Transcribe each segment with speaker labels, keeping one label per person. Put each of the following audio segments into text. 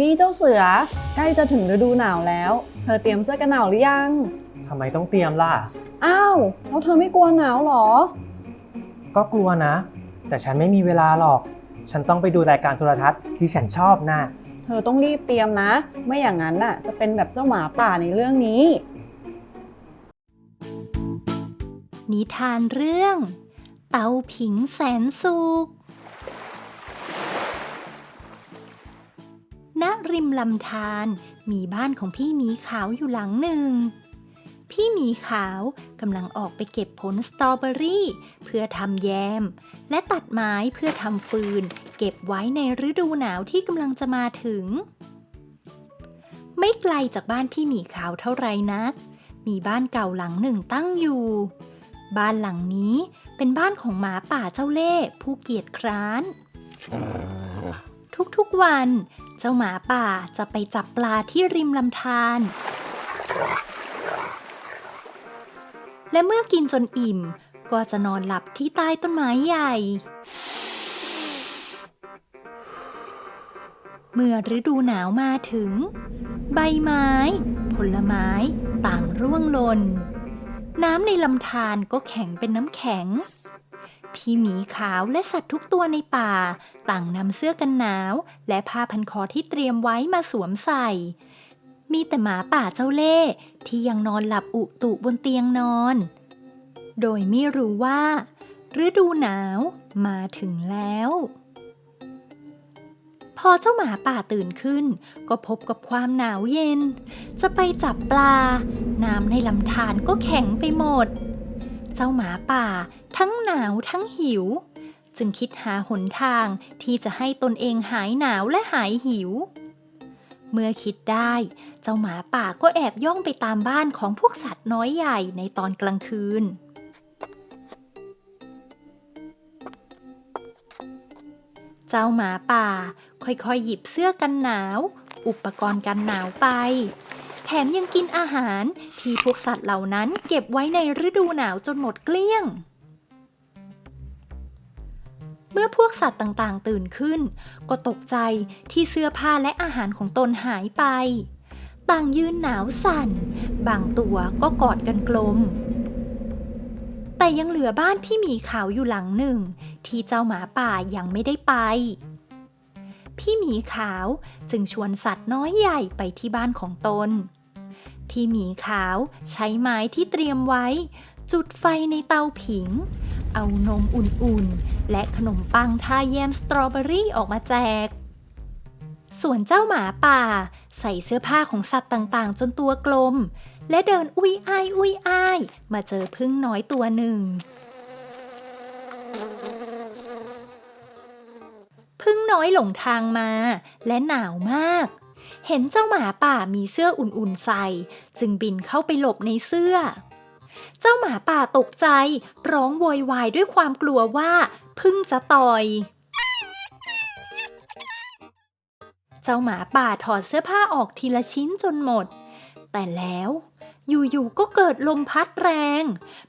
Speaker 1: นี่เจ้าเสือใกล้จะถึงฤดูหนาวแล้ว เธอเตรียมเสื้อกันหนาวหรือยัง
Speaker 2: ทำไมต้องเตรียมล่ะ
Speaker 1: อ้าวแล้วเธอไม่กลัวหนาวเหรอ
Speaker 2: ก็กลัวนะ แต่ฉันไม่มีเวลาหรอก ฉันต้องไปดูรายการโทรทัศน์ที่ฉันชอบนะ
Speaker 1: เธอต้องรีบเตรียมนะ ไม่อย่างนั้นน่ะ จะเป็นแบบเจ้าหมาป่าในเรื่องนี้
Speaker 3: นิทานเรื่อง เตาผิงแสนสุข ณริมลำธารมีบ้านของพี่หมีขาวอยู่หลังหนึ่ง พี่หมีขาวกำลังออกไปเก็บผลสตรอเบอรี่ เพื่อทำแยม และตัดไม้เพื่อทำฟืน เก็บไว้ในฤดูหนาวที่กำลังจะมาถึง ไม่ไกลจากบ้านพี่หมีขาวเท่าไรนัก มีบ้านเก่าหลังหนึ่งตั้งอยู่ บ้านหลังนี้เป็นบ้านของหมาป่าเจ้าเล่ห์ผู้เกียจคร้าน ทุกๆวัน เจ้าหมาป่าจะไปจับปลาที่ริมลำธาร และเมื่อกินจนอิ่ม ก็จะนอนหลับที่ใต้ต้นไม้ใหญ่ เมื่อฤดูหนาวมาถึง ใบไม้ ผลไม้ ต่างร่วงหล่นน้ำในลำธารก็แข็งเป็นน้ำแข็ง พี่หมีขาวและสัตว์ทุกตัวในป่า ต่างนำเสื้อกันหนาว และผ้าพันคอที่เตรียมไว้มาสวมใส่ มีแต่หมาป่าเจ้าเล่ห์ที่ยังนอนหลับอุตุบนเตียงนอน โดยไม่รู้ว่าฤดูหนาวมาถึงแล้ว พอเจ้าหมาป่าตื่นขึ้น ก็พบกับความหนาวเย็น จะไปจับปลา น้ำในลำธารก็แข็งไปหมด จ้าหมาป่า ทั้งหนาวทั้งหิว จึงคิดหาหนทางที่จะให้ตนเองหายหนาวและหายหิว เมื่อคิดได้ เจ้าหมาป่าก็แอบย่องไปตามบ้านของพวกสัตว์น้อยใหญ่ในตอนกลางคืนเจ้าหมาป่า ค่อยๆ หยิบเสื้อกันหนาว อุปกรณ์กันหนาวไป ถมยังกินอาหารที่พวกสัตว์เหล่านั้นเก็บไว้ในฤดูหนาวจนหมดเกลี้ยง เมื่อพวกสัตว์ต่างๆ ตื่นขึ้น ก็ตกใจที่เสื้อผ้าและอาหารของตนหายไป ต่างยืนหนาวสั่น บางตัวก็กอดกันกลม แต่ยังเหลือบ้านพี่หมีขาวอยู่หลังหนึ่ง ที่เจ้าหมาป่ายังไม่ได้ไปพี่หมีขาวจึงชวนสัตว์น้อยใหญ่ไปที่บ้านของตน พี่หมีขาวใช้ไม้ที่เตรียมไว้ จุดไฟในเตาผิง เอานมอุ่นๆ และขนมปังทาแยมสตรอเบอรี่ออกมาแจก ส่วนเจ้าหมาป่า ใส่เสื้อผ้าของสัตว์ต่างๆ จนตัวกลม และเดินอุ้ยอ้ายอุ้ยอ้ายมาเจอพึ่งน้อยตัวหนึ่งพึ่งน้อยหลงทางมา และหนาวมาก เห็นเจ้าหมาป่ามีเสื้ออุ่นๆใส่ จึงบินเข้าไปหลบในเสื้อ เจ้าหมาป่าตกใจ ร้องโวยวายด้วยความกลัวว่าพึ่งจะต่อย เจ้าหมาป่าถอดเสื้อผ้าออกทีละชิ้นจนหมด แต่แล้วอยู่ๆก็เกิดลมพัดแรง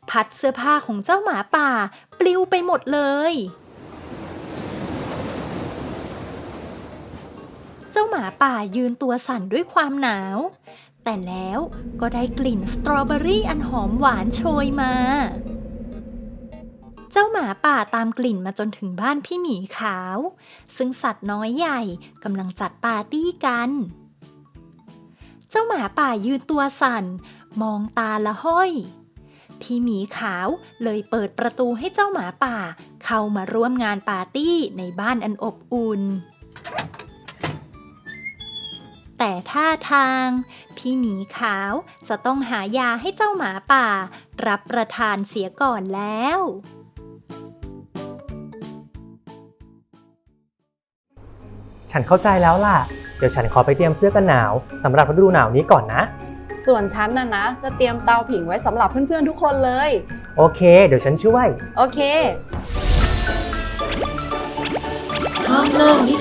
Speaker 3: พัดเสื้อผ้าของเจ้าหมาป่า ปลิวไปหมดเลย เจ้าหมาป่ายืนตัวสั่นด้วยความหนาว แต่แล้วก็ได้กลิ่นสตรอเบอรี่อันหอมหวานโชยมา เจ้าหมาป่าตามกลิ่นมาจนถึงบ้านพี่หมีขาว ซึ่งสัตว์น้อยใหญ่กำลังจัดปาร์ตี้กัน เจ้าหมาป่ายืนตัวสั่น มองตาละห้อยพี่หมีขาวเลยเปิดประตูให้เจ้าหมาป่า เข้ามาร่วมงานปาร์ตี้ในบ้านอันอบอุ่น แต่ท่าทาง พี่หมีขาวจะต้องหายาให้เจ้าหมาป่า รับประทานเสียก่อนแล้ว
Speaker 2: ฉันเข้าใจแล้วล่ะ เดี๋ยวฉันขอไปเตรียมเสื้อกันหนาวสำหรับฤดูหนาวนี้ก่อนนะ
Speaker 1: ส่วนฉันน่ะนะ จะเตรียมเตาผิงไว้สำหรับเพื่อนๆทุกคนเลย
Speaker 2: โอเค เดี๋ยวฉันช่วย
Speaker 1: โอเค
Speaker 4: ท่องโลกนิทาน